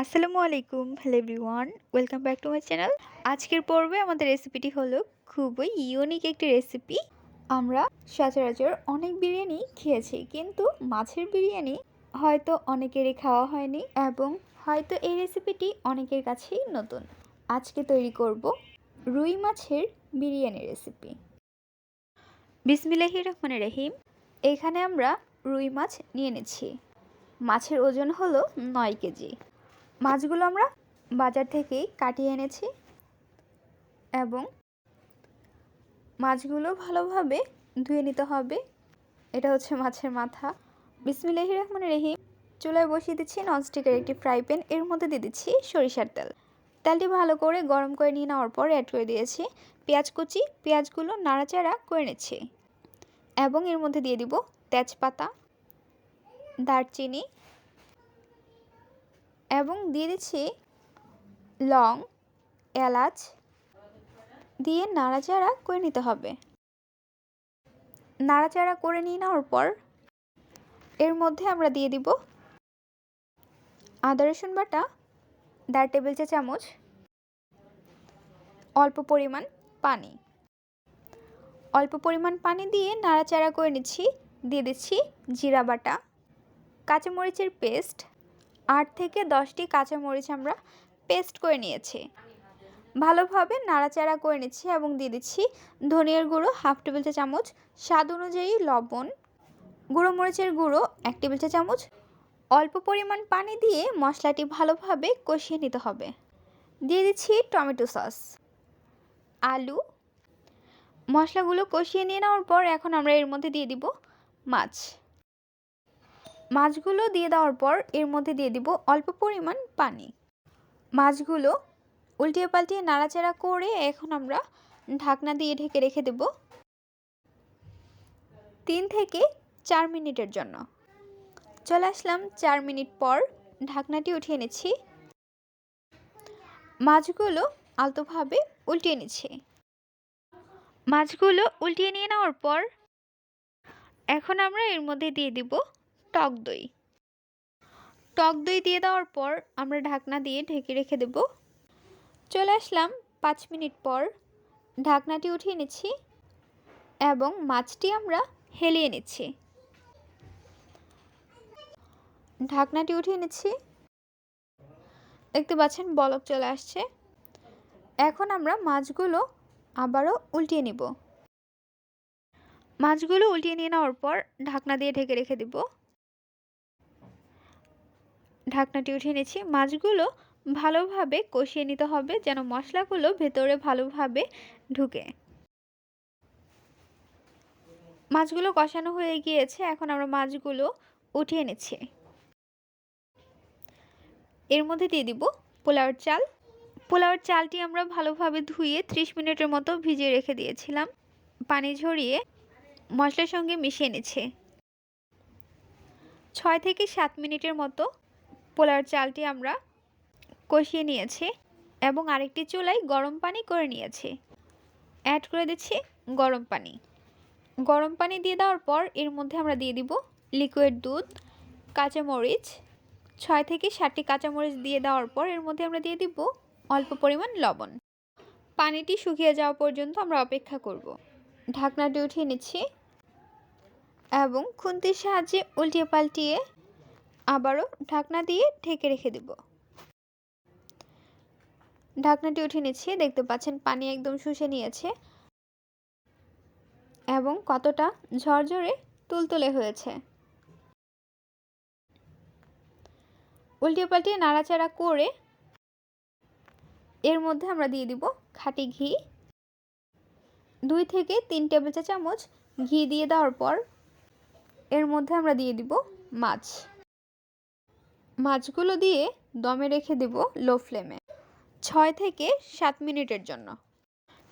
আসসালামু আলাইকুম hello everyone welcome back to my channel আজকের পর্বে আমাদের রেসিপিটি হলো খুবই ইউনিক একটি রেসিপি আমরা সচরাচর অনেক বিরিয়ানি খেয়েছি, কিন্তু মাছের বিরিয়ানি হয়তো অনেকেরই খাওয়া হয়নি এবং হয়তো এই রেসিপিটি অনেকের কাছেই নতুন। আজকে তৈরি করব রুই মাছের বিরিয়ানি রেসিপি বিসমিল্লাহি রহমান রহিম, এখানে আমরা রুই মাছ নিয়ে নিচ্ছি। মাছের ওজন হলো নয় কেজি। মাছগুলো আমরা বাজার থেকেই কাটিয়ে এনেছি এবং মাছগুলো ভালোভাবে ধুয়ে নিতে হবে। এটা হচ্ছে মাছের মাথা। বিসমিল্লাহি রহমান রহিম। চুলায় বসিয়ে দিচ্ছি ননস্টিকের একটি ফ্রাই প্যান। এর মধ্যে দিয়ে দিচ্ছি সরিষার তেল। তেলটি ভালো করে গরম করে নিয়ে নেওয়ার পর অ্যাড করে দিয়েছি পেঁয়াজ কুচি। পেঁয়াজগুলো নাড়াচাড়া করে নিচ্ছি এবং এর মধ্যে দিয়ে দিব তেজপাতা, দারচিনি এবং দিয়ে দিচ্ছি লং, এলাচ দিয়ে নাড়াচাড়া করে নিতে হবে। নাড়াচাড়া করে নিয়ে নেওয়ার পর এর মধ্যে আমরা দিয়ে দিব আদা, রসুন বাটা, দেড় টেবিল চা চামচ, অল্প পরিমাণ পানি। অল্প পরিমাণ পানি দিয়ে নাড়াচাড়া করে নিচ্ছি, দিয়ে দিচ্ছি জিরা বাটা, কাঁচামরিচের পেস্ট আট থেকে দশটি কাঁচামরিচ আমরা পেস্ট করে নিয়েছি। ভালোভাবে নাড়াচাড়া করে নিচ্ছি এবং দিয়ে দিচ্ছি ধনিয়ার গুঁড়ো, হাফ টেবিল চা চামচ, স্বাদ অনুযায়ী লবণ, গুঁড়ো মরিচের গুঁড়ো, এক টেবিল চা চামচ। অল্প পরিমাণ পানি দিয়ে মশলাটি ভালোভাবে কষিয়ে নিতে হবে। দিয়ে দিচ্ছি টমেটো সস। আলু। মশলাগুলো কষিয়ে নিয়ে নেওয়ার পর এখন আমরা এর মধ্যে দিয়ে দিব মাছ। মাছগুলো দিয়ে দেওয়ার পর এর মধ্যে দিয়ে দিব অল্প পরিমাণ পানি। মাছগুলো উল্টিয়ে পাল্টিয়ে নাড়াচাড়া করে এখন আমরা ঢাকনা দিয়ে ঢেকে রেখে দেব তিন থেকে চার মিনিটের জন্য। চলে আসলাম চার মিনিট পর ঢাকনাটি উঠিয়ে নিচ্ছি। মাছগুলো আলতোভাবে উল্টিয়ে নিচ্ছি। মাছগুলো উল্টিয়ে নিয়ে নেওয়ার পর এখন আমরা এর মধ্যে দিয়ে দিব টক দই। টক দই দিয়ে দেওয়ার পর আমরা ঢাকনা দিয়ে ঢেকে রেখে দেব। চলে আসলাম পাঁচ মিনিট পর। ঢাকনাটি উঠিয়ে নিচ্ছি এবং মাছটি আমরা হেলিয়ে নিচ্ছি। ঢাকনাটি উঠিয়ে নিচ্ছি। দেখতে পাচ্ছেন বলক চলে আসছে। এখন আমরা মাছগুলো আবারও উল্টিয়ে নিব। মাছগুলো উল্টিয়ে নিয়ে নেওয়ার পর ঢাকনা দিয়ে ঢেকে রেখে দিব। ঢাকনাটি উঠিয়ে নিচ্ছি। মাছগুলো ভালোভাবে কষিয়ে নিতে হবে যেন মশলাগুলো ভেতরে ভালোভাবে ঢুকে। মাছগুলো কষানো হয়ে গিয়েছে, এখন আমরা মাছগুলো উঠিয়ে নিচ্ছি। এর মধ্যে দিয়ে দিব পোলাওর চাল। পোলাওর চালটি আমরা ভালোভাবে ধুয়ে ত্রিশ মিনিটের মতো ভিজিয়ে রেখে দিয়েছিলাম। পানি ঝরিয়ে মশলার সঙ্গে মিশিয়ে নিচ্ছে। ছয় থেকে সাত মিনিটের মতো পোলার চালটি আমরা কষিয়ে নিয়েছি এবং আরেকটি চুলায় গরম পানি করে নিয়েছি। অ্যাড করে দিচ্ছি গরম পানি। গরম পানি দিয়ে দেওয়ার পর এর মধ্যে আমরা দিয়ে দিব লিকুইড দুধ, কাঁচামরিচ। ছয় থেকে ষাটটি কাঁচামরিচ দিয়ে দেওয়ার পর এর মধ্যে আমরা দিয়ে দিব অল্প পরিমাণ লবণ। পানিটি শুকিয়ে যাওয়া পর্যন্ত আমরা অপেক্ষা করব। ঢাকনাটি উঠিয়ে নিচ্ছি এবং খুন্তির সাহায্যে উল্টিয়ে পাল্টিয়ে আবারও ঢাকনা দিয়ে ঢেকে রেখে দেব। ঢাকনাটি উঠে নিচ্ছি, দেখতে পাচ্ছেন পানি একদম শুষে নিয়েছে এবং কতটা ঝরঝরে তুলতুলে হয়েছে। উল্টে পাল্টিয়ে নাড়াচাড়া করে এর মধ্যে আমরা দিয়ে দিব খাঁটি ঘি। দুই থেকে তিন টেবিল চা চামচ ঘি দিয়ে দেওয়ার পর এর মধ্যে আমরা দিয়ে দিব মাছ। মাছগুলো দিয়ে দমে রেখে দেব লো ফ্লেমে ছয় থেকে সাত মিনিটের জন্য।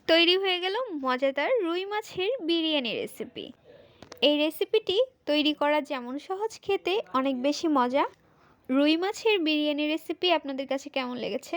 তৈরি হয়ে গেল মজাদার রুই মাছের বিরিয়ানি রেসিপি। এই রেসিপিটি তৈরি করা যেমন সহজ, খেতে অনেক বেশি মজা। রুই মাছের বিরিয়ানি রেসিপি আপনাদের কাছে কেমন লেগেছে?